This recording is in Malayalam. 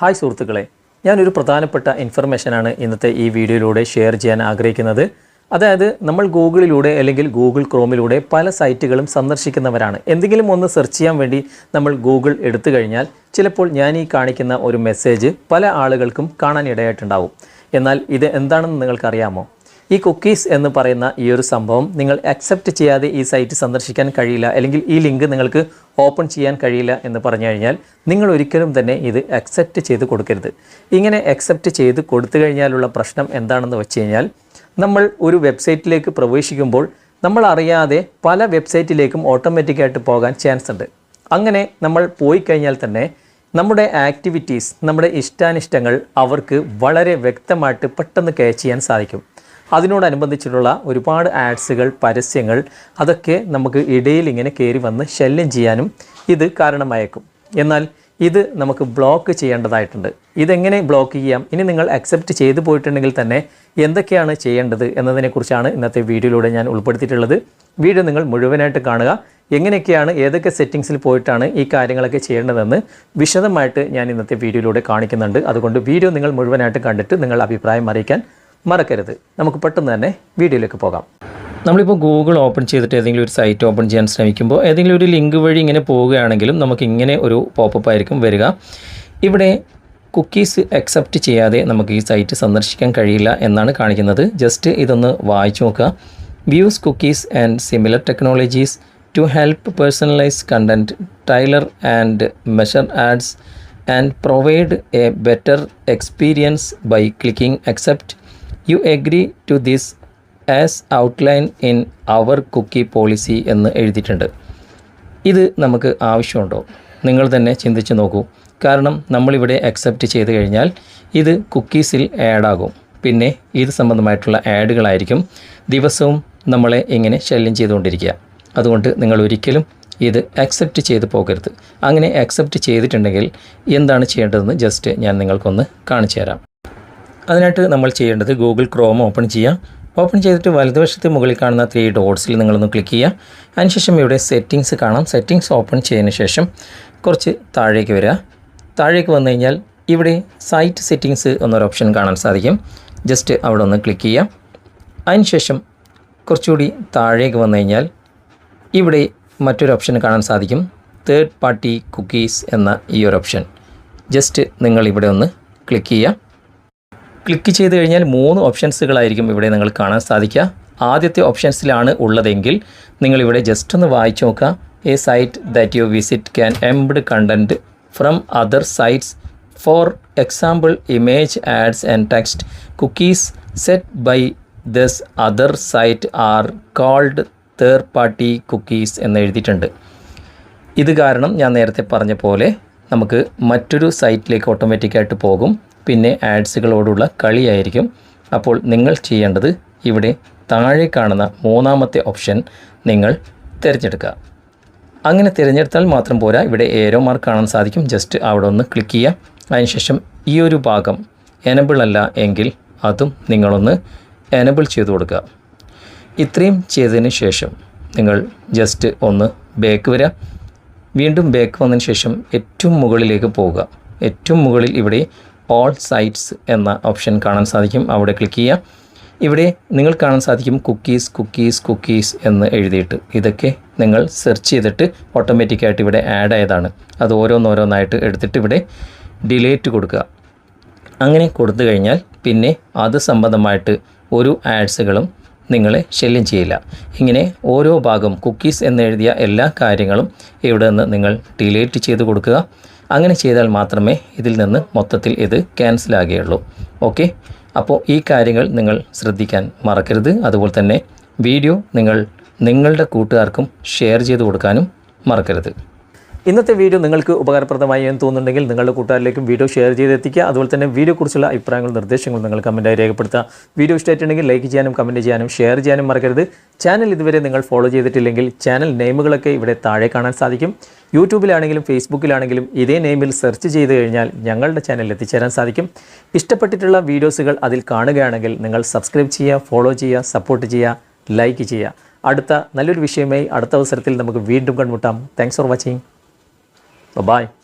ഹായ് സുഹൃത്തുക്കളെ ഞാനൊരു പ്രധാനപ്പെട്ട ഇൻഫർമേഷനാണ് ഇന്നത്തെ ഈ വീഡിയോയിലൂടെ ഷെയർ ചെയ്യാൻ ആഗ്രഹിക്കുന്നത്. അതായത് നമ്മൾ ഗൂഗിളിലൂടെ അല്ലെങ്കിൽ ഗൂഗിൾ ക്രോമിലൂടെ പല സൈറ്റുകളും സന്ദർശിക്കുന്നവരാണ്. എന്തെങ്കിലും ഒന്ന് സെർച്ച് ചെയ്യാൻ വേണ്ടി നമ്മൾ ഗൂഗിൾ എടുത്തു കഴിഞ്ഞാൽ ചിലപ്പോൾ ഞാൻ ഈ കാണിക്കുന്ന ഒരു മെസ്സേജ് പല ആളുകൾക്കും കാണാൻ ഇടയായിട്ടുണ്ടാവും എന്നാൽ ഇത് എന്താണെന്ന് നിങ്ങൾക്കറിയാമോ? ഈ കുക്കീസ് എന്ന് പറയുന്ന ഈ ഒരു സംഭവം നിങ്ങൾ അക്സെപ്റ്റ് ചെയ്യാതെ ഈ സൈറ്റ് സന്ദർശിക്കാൻ കഴിയില്ല അല്ലെങ്കിൽ ഈ ലിങ്ക് നിങ്ങൾക്ക് ഓപ്പൺ ചെയ്യാൻ കഴിയില്ല എന്ന് പറഞ്ഞു കഴിഞ്ഞാൽ നിങ്ങൾ ഒരിക്കലും തന്നെ ഇത് അക്സെപ്റ്റ് ചെയ്ത് കൊടുക്കരുത്. ഇങ്ങനെ അക്സെപ്റ്റ് ചെയ്ത് കൊടുത്തു കഴിഞ്ഞാലുള്ള പ്രശ്നം എന്താണെന്ന് വെച്ച് കഴിഞ്ഞാൽ നമ്മൾ ഒരു വെബ്സൈറ്റിലേക്ക് പ്രവേശിക്കുമ്പോൾ നമ്മൾ അറിയാതെ പല വെബ്സൈറ്റിലേക്കും ഓട്ടോമാറ്റിക്കായിട്ട് പോകാൻ ചാൻസ് ഉണ്ട്. അങ്ങനെ നമ്മൾ പോയി കഴിഞ്ഞാൽ തന്നെ നമ്മുടെ ആക്ടിവിറ്റീസ് നമ്മുടെ ഇഷ്ടാനിഷ്ടങ്ങൾ അവർക്ക് വളരെ വ്യക്തമായിട്ട് പെട്ടെന്ന് ക്യാച്ച് ചെയ്യാൻ സാധിക്കും. അതിനോടനുബന്ധിച്ചിട്ടുള്ള ഒരുപാട് ആഡ്സുകൾ പരസ്യങ്ങൾ അതൊക്കെ നമുക്ക് ഇടയിൽ ഇങ്ങനെ കയറി വന്ന് ശല്യം ചെയ്യാനും ഇത് കാരണമായേക്കും. എന്നാൽ ഇത് നമുക്ക് ബ്ലോക്ക് ചെയ്യേണ്ടതായിട്ടുണ്ട്. ഇതെങ്ങനെ ബ്ലോക്ക് ചെയ്യാം? ഇനി നിങ്ങൾ അക്സെപ്റ്റ് ചെയ്തു പോയിട്ടുണ്ടെങ്കിൽ തന്നെ എന്തൊക്കെയാണ് ചെയ്യേണ്ടത് എന്നതിനെക്കുറിച്ചാണ് ഇന്നത്തെ വീഡിയോയിലൂടെ ഞാൻ ഉൾപ്പെടുത്തിയിട്ടുള്ളത്. വീഡിയോ നിങ്ങൾ മുഴുവനായിട്ട് കാണുക. എങ്ങനെയൊക്കെയാണ് ഏതൊക്കെ സെറ്റിങ്സിൽ പോയിട്ടാണ് ഈ കാര്യങ്ങളൊക്കെ ചെയ്യേണ്ടതെന്ന് വിശദമായിട്ട് ഞാൻ ഇന്നത്തെ വീഡിയോയിലൂടെ കാണിക്കുന്നുണ്ട്. അതുകൊണ്ട് വീഡിയോ നിങ്ങൾ മുഴുവനായിട്ട് കണ്ടിട്ട് നിങ്ങൾ അഭിപ്രായം അറിയിക്കാൻ മറക്കരുത്. നമുക്ക് പെട്ടെന്ന് തന്നെ വീഡിയോയിലേക്ക് പോകാം. നമ്മളിപ്പോൾ ഗൂഗിൾ ഓപ്പൺ ചെയ്തിട്ട് ഏതെങ്കിലും ഒരു സൈറ്റ് ഓപ്പൺ ചെയ്യാൻ ശ്രമിക്കുമ്പോൾ ഏതെങ്കിലും ഒരു ലിങ്ക് വഴി ഇങ്ങനെ പോവുകയാണെങ്കിലും നമുക്ക് ഇങ്ങനെ ഒരു പോപ്പപ്പ് ആയിരിക്കും വരിക. ഇവിടെ കുക്കീസ് അക്സെപ്റ്റ് ചെയ്യാതെ നമുക്ക് ഈ സൈറ്റ് സന്ദർശിക്കാൻ കഴിയില്ല എന്നാണ് കാണിക്കുന്നത്. ജസ്റ്റ് ഇതൊന്ന് വായിച്ചു നോക്കുക. Views cookies and similar technologies to help personalise content tailor and measure ads and provide a better experience by clicking accept you agree to this as outlined in our cookie policy എന്ന് എഴുതിയിട്ടുണ്ട്. ഇത് നമുക്ക് ആവശ്യമുണ്ടോ? നിങ്ങൾ തന്നെ ചിന്തിച്ച് നോക്കൂ. കാരണം നമ്മളിവിടെ അക്സെപ്റ്റ് ചെയ്ത് കഴിഞ്ഞാൽ ഇത് കുക്കീസിൽ ആഡാകും പിന്നെ ഇത് സംബന്ധമായിട്ടുള്ള ആഡുകളായിരിക്കും ദിവസവും നമ്മളെ ഇങ്ങനെ ശല്യം ചെയ്തുകൊണ്ടിരിക്കുക. അതുകൊണ്ട് നിങ്ങൾ ഒരിക്കലും ഇത് അക്സെപ്റ്റ് ചെയ്ത് പോകരുത്. അങ്ങനെ അക്സെപ്റ്റ് ചെയ്തിട്ടുണ്ടെങ്കിൽ എന്താണ് ചെയ്യേണ്ടതെന്ന് ജസ്റ്റ് ഞാൻ നിങ്ങൾക്കൊന്ന് കാണിച്ചു തരാം അതിനായിട്ട് നമ്മൾ ചെയ്യേണ്ടത് ഗൂഗിൾ ക്രോം ഓപ്പൺ ചെയ്യാം ഓപ്പൺ ചെയ്തിട്ട് വലതുവശത്ത് മുകളിൽ കാണുന്ന ത്രീ ഡോട്ട്സിൽ നിങ്ങളൊന്ന് ക്ലിക്ക് ചെയ്യുക. അതിനുശേഷം ഇവിടെ സെറ്റിങ്സ് കാണാം. സെറ്റിങ്സ് ഓപ്പൺ ചെയ്തതിന് ശേഷം കുറച്ച് താഴേക്ക് വരിക. താഴേക്ക് വന്നു കഴിഞ്ഞാൽ ഇവിടെ സൈറ്റ് സെറ്റിങ്സ് എന്നൊരു ഓപ്ഷൻ കാണാൻ സാധിക്കും. ജസ്റ്റ് അവിടെ ഒന്ന് ക്ലിക്ക് ചെയ്യാം അതിനുശേഷം കുറച്ചുകൂടി താഴേക്ക് വന്നു കഴിഞ്ഞാൽ ഇവിടെ മറ്റൊരു ഓപ്ഷൻ കാണാൻ സാധിക്കും. തേർഡ് പാർട്ടി കുക്കീസ് എന്ന ഈ ഒരു ഓപ്ഷൻ ജസ്റ്റ് നിങ്ങൾ ഇവിടെ ഒന്ന് ക്ലിക്ക് ചെയ്യുക. ക്ലിക്ക് ചെയ്ത് കഴിഞ്ഞാൽ മൂന്ന് ഓപ്ഷൻസുകളായിരിക്കും ഇവിടെ നിങ്ങൾ കാണാൻ സാധിക്കുക. ആദ്യത്തെ ഓപ്ഷൻസിലാണ് ഉള്ളതെങ്കിൽ നിങ്ങളിവിടെ ജസ്റ്റ് ഒന്ന് വായിച്ചു നോക്കുക. A site that you visit can embed content from other sites for example image ads and text cookies set by these other site are called third party cookies എന്ന് എഴുതിയിട്ടുണ്ട്. ഇത് കാരണം ഞാൻ നേരത്തെ പറഞ്ഞ പോലെ നമുക്ക് മറ്റൊരു സൈറ്റിലേക്ക് ഓട്ടോമാറ്റിക്കായിട്ട് പോകും. പിന്നെ ആഡ്സുകളോടുള്ള കളിയായിരിക്കും. അപ്പോൾ നിങ്ങൾ ചെയ്യേണ്ടത് ഇവിടെ താഴെ കാണുന്ന മൂന്നാമത്തെ ഓപ്ഷൻ നിങ്ങൾ തിരഞ്ഞെടുക്കുക. അങ്ങനെ തിരഞ്ഞെടുത്താൽ മാത്രം പോരാ ഇവിടെ ഏരോ മാർക്ക് കാണാൻ സാധിക്കും. ജസ്റ്റ് അവിടെ ഒന്ന് ക്ലിക്ക് ചെയ്യുക. അതിനുശേഷം ഈ ഒരു ഭാഗം എനബിൾ അല്ല എങ്കിൽ അതും നിങ്ങളൊന്ന് എനബിൾ ചെയ്ത് കൊടുക്കുക. ഇത്രയും ചെയ്തതിന് ശേഷം നിങ്ങൾ ജസ്റ്റ് ഒന്ന് ബാക്ക് വരിക. വീണ്ടും ബാക്ക് വന്നതിന് ശേഷം ഏറ്റവും മുകളിലേക്ക് പോവുക. ഏറ്റവും മുകളിൽ ഇവിടെ ഓൾ സൈറ്റ്സ് എന്ന ഓപ്ഷൻ കാണാൻ സാധിക്കും. അവിടെ ക്ലിക്ക് ചെയ്യുക. ഇവിടെ നിങ്ങൾ കാണാൻ സാധിക്കും കുക്കീസ് കുക്കീസ് കുക്കീസ് എന്ന് എഴുതിയിട്ട്. ഇതൊക്കെ നിങ്ങൾ സെർച്ച് ചെയ്തിട്ട് ഓട്ടോമാറ്റിക്കായിട്ട് ഇവിടെ ആഡ് ആയതാണ്. അത് ഓരോന്നോരോന്നായിട്ട് എടുത്തിട്ട് ഇവിടെ ഡിലേറ്റ് കൊടുക്കുക. അങ്ങനെ കൊടുത്തു കഴിഞ്ഞാൽ പിന്നെ അത് സംബന്ധമായിട്ട് ഒരു ആഡ്സുകളും നിങ്ങളെ ശല്യം ചെയ്യില്ല. ഇങ്ങനെ ഓരോ ഭാഗം കുക്കീസ് എന്നെഴുതിയ എല്ലാ കാര്യങ്ങളും ഇവിടെ നിന്ന് നിങ്ങൾ ഡിലേറ്റ് ചെയ്ത് കൊടുക്കുക? അങ്ങനെ ചെയ്താൽ മാത്രമേ ഇതിൽ നിന്ന് മൊത്തത്തിൽ ഇത് ക്യാൻസൽ ആകുകയുള്ളൂ. ഓക്കെ അപ്പോൾ ഈ കാര്യങ്ങൾ നിങ്ങൾ ശ്രദ്ധിക്കാൻ മറക്കരുത്. അതുപോലെ തന്നെ വീഡിയോ നിങ്ങൾ നിങ്ങളുടെ കൂട്ടുകാർക്കും ഷെയർ ചെയ്ത് കൊടുക്കാനും മറക്കരുത്. ഇന്നത്തെ വീഡിയോ നിങ്ങൾക്ക് ഉപകാരപ്രദമായി എന്ന് തോന്നുന്നുണ്ടെങ്കിൽ നിങ്ങളുടെ കൂട്ടുകാരിലേക്കും വീഡിയോ ഷെയർ ചെയ്തെത്തിക്കുക. അതുപോലെ തന്നെ വീഡിയോക്കുറിച്ചുള്ള അഭിപ്രായങ്ങളും നിർദ്ദേശങ്ങളും നിങ്ങൾ കമന്റായി രേഖപ്പെടുത്തുക. വീഡിയോ ഇഷ്ടമായിട്ടുണ്ടെങ്കിൽ ലൈക്ക് ചെയ്യാനും കമന്റ് ചെയ്യാനും ഷെയർ ചെയ്യാനും മറക്കരുത്. ചാനൽ ഇതുവരെ നിങ്ങൾ ഫോളോ ചെയ്തിട്ടില്ലെങ്കിൽ ചാനൽ നെയിമുകളൊക്കെ ഇവിടെ താഴെ കാണാൻ സാധിക്കും. യൂട്യൂബിലാണെങ്കിലും ഫേസ്ബുക്കിലാണെങ്കിലും ഇതേ നെയിമിൽ സെർച്ച് ചെയ്ത് കഴിഞ്ഞാൽ ഞങ്ങളുടെ ചാനലിൽ എത്തിച്ചേരാൻ സാധിക്കും. ഇഷ്ടപ്പെട്ടിട്ടുള്ള വീഡിയോസുകൾ അതിൽ കാണുകയാണെങ്കിൽ നിങ്ങൾ സബ്സ്ക്രൈബ് ചെയ്യുക ഫോളോ ചെയ്യുക സപ്പോർട്ട് ചെയ്യുക ലൈക്ക് ചെയ്യുക. അടുത്ത നല്ലൊരു വിഷയമായി അടുത്ത അവസരത്തിൽ നമുക്ക് വീണ്ടും കണ്ടുമുട്ടാം. Thanks for watching Bye-bye.